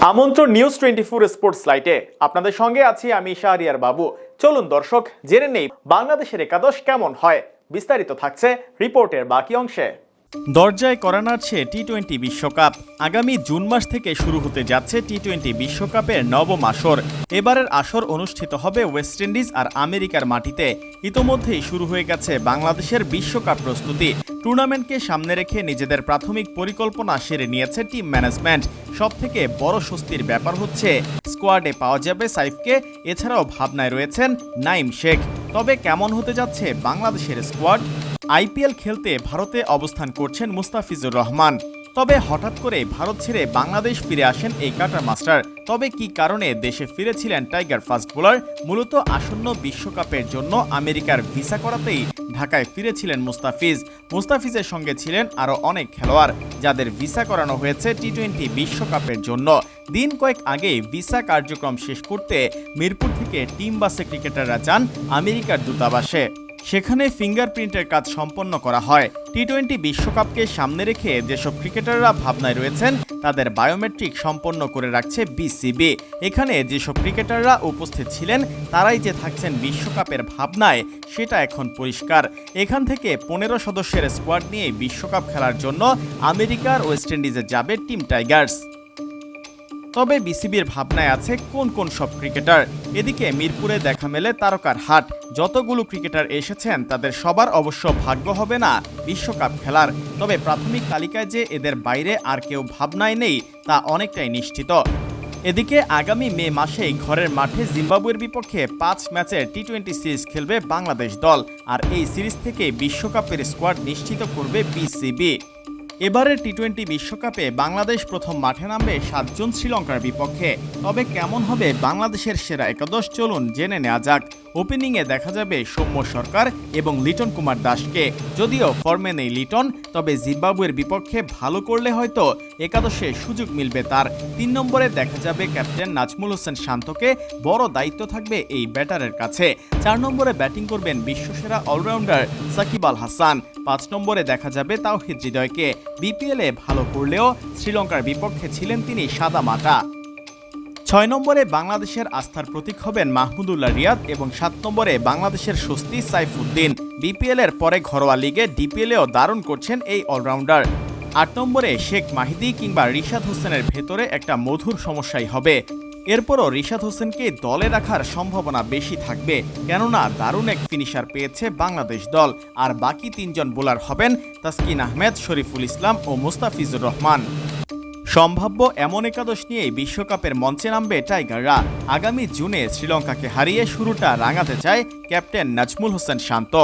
আমন্ত্রণ news twenty four sports লাইটে আপনাদের সঙ্গে আছি আমি শাহরিয়ার বাবু। চলুন দর্শক, জেনে নেই বাংলাদেশের একাদশ কেমন হয়। বিস্তারিত থাকছে রিপোর্টের বাকি অংশে। দরজায় করা নাড়ছে টি টোয়েন্টি বিশ্বকাপ। আগামী জুন মাস থেকে শুরু হতে যাচ্ছে টি টোয়েন্টি বিশ্বকাপের নবম আসর। এবারের আসর অনুষ্ঠিত হবে ওয়েস্ট ইন্ডিজ আর আমেরিকার মাটিতে। ইতোমধ্যেই শুরু হয়ে গেছে বাংলাদেশের বিশ্বকাপ প্রস্তুতি। টুর্নামেন্টকে সামনে রেখে নিজেদের প্রাথমিক পরিকল্পনা সেরে নিয়েছে টিম ম্যানেজমেন্ট। সব থেকে বড় স্বস্তির ব্যাপার হচ্ছে, স্কোয়াডে পাওয়া যাবে সাইফকে। এছাড়াও ভাবনায় রয়েছেন নাইম শেখ। তবে কেমন হতে যাচ্ছে বাংলাদেশের স্কোয়াড? আইপিএল খেলতে ভারতে অবস্থান করছেন মুস্তাফিজুর রহমান। তবে হঠাৎ করে ভারত ছেড়ে বাংলাদেশ ফিরে আসেন এই কাটার মাস্টার। তবে কি কারণে দেশে ফিরেছিলেন টাইগার ফাস্ট বোলার? মূলত আসন্ন বিশ্বকাপের জন্য আমেরিকার ভিসা করাতেই ঢাকায় ফিরেছিলেন মুস্তাফিজ। মুস্তাফিজের সঙ্গে ছিলেন আরও অনেক খেলোয়াড়, যাদের ভিসা করানো হয়েছে টি টোয়েন্টি বিশ্বকাপের জন্য। দিন কয়েক আগে ভিসা কার্যক্রম শেষ করতে মিরপুর থেকে টিম বাসে ক্রিকেটাররা যান আমেরিকার দূতাবাসে। সেখানে ফিঙ্গারপ্রিন্টের কাজ সম্পন্ন করা হয়। টি টোয়েন্টি বিশ্বকাপকে সামনে রেখে যেসব ক্রিকেটাররা ভাবনায় রয়েছেন, তাদের বায়োমেট্রিক সম্পন্ন করে রাখছে বিসিবি। এখানে যেসব ক্রিকেটাররা উপস্থিত ছিলেন, তারাই যে থাকছেন বিশ্বকাপের ভাবনায়, সেটা এখন পরিষ্কার। এখান থেকে পনেরো সদস্যের স্কোয়াড নিয়ে বিশ্বকাপ খেলার জন্য আমেরিকার ওয়েস্ট ইন্ডিজে যাবে টিম টাইগার্স। তবে বিসিবির ভাবনায় আছে কোন কোন সব ক্রিকেটার। এদিকে মিরপুরে দেখা মেলে তারকার হাট। যতগুলো ক্রিকেটার এসেছেন, তাদের সবার অবশ্য ভাগ্য হবে না বিশ্বকাপ খেলার। তবে প্রাথমিক তালিকায় যে এদের বাইরে আর কেউ ভাবনায় নেই, তা অনেকটাই নিশ্চিত। এদিকে আগামী মে মাসেই ঘরের মাঠে জিম্বাবুয়ের বিপক্ষে পাঁচ ম্যাচের টি টোয়েন্টি সিরিজ খেলবে বাংলাদেশ দল। আর এই সিরিজ থেকে বিশ্বকাপের স্কোয়াড নিশ্চিত করবে বিসিবি। এবারের টি টোয়েন্টি বিশ্বকাপে বাংলাদেশ প্রথম মাঠে নামবে সাতজন শ্রীলঙ্কার বিপক্ষে। তবে কেমন হবে বাংলাদেশের সেরা একাদশ? চলুন জেনে নেওয়া যাক। ওপেনিংয়ে দেখা যাবে সৌম্য সরকার এবং লিটন কুমার দাসকে। যদিও ফর্মে নেই লিটন, তবে জিম্বাবুয়ের বিপক্ষে ভালো করলে হয়তো একাদশে সুযোগ মিলবে তার। তিন নম্বরে দেখা যাবে ক্যাপ্টেন নাজমুল হোসেন শান্তকে। বড় দায়িত্ব থাকবে এই ব্যাটারের কাছে। চার নম্বরে ব্যাটিং করবেন বিশ্বসেরা অলরাউন্ডার সাকিব আল হাসান। পাঁচ নম্বরে দেখা যাবে তাওহিদ হৃদয়কে। বিপিএলে ভালো করলেও শ্রীলঙ্কার বিপক্ষে ছিলেন তিনি সাদা মাটা। ছয় নম্বরে বাংলাদেশের আস্থার প্রতীক হবেন মাহমুদুল্লাহ রিয়াদ এবং সাত নম্বরে বাংলাদেশের স্বস্তি সাইফুদ্দিন। বিপিএল এর পরে ঘরোয়া লিগে ডিপিএলেও দারুণ করছেন এই অলরাউন্ডার। আট নম্বরে শেখ মাহিদি কিংবা রিশাদ হোসেনের ভেতরে একটা মধুর সমস্যাই হবে। এরপরও রিশাদ হোসেনকে দলে রাখার সম্ভাবনা বেশি থাকবে, কেননা দারুণ এক ফিনিশার পেয়েছে বাংলাদেশ দল। আর বাকি তিনজন বোলার হবেন তাসকিন আহমেদ, শরীফুল ইসলাম ও মুস্তাফিজুর রহমান। সম্ভাব্য এমন একাদশ নিয়ে বিশ্বকাপের মঞ্চে নামবে টাইগাররা। আগামী জুনে শ্রীলঙ্কাকে হারিয়ে শুরুটা রাঙাতে চায় ক্যাপ্টেন নাজমুল হোসেন শান্ত।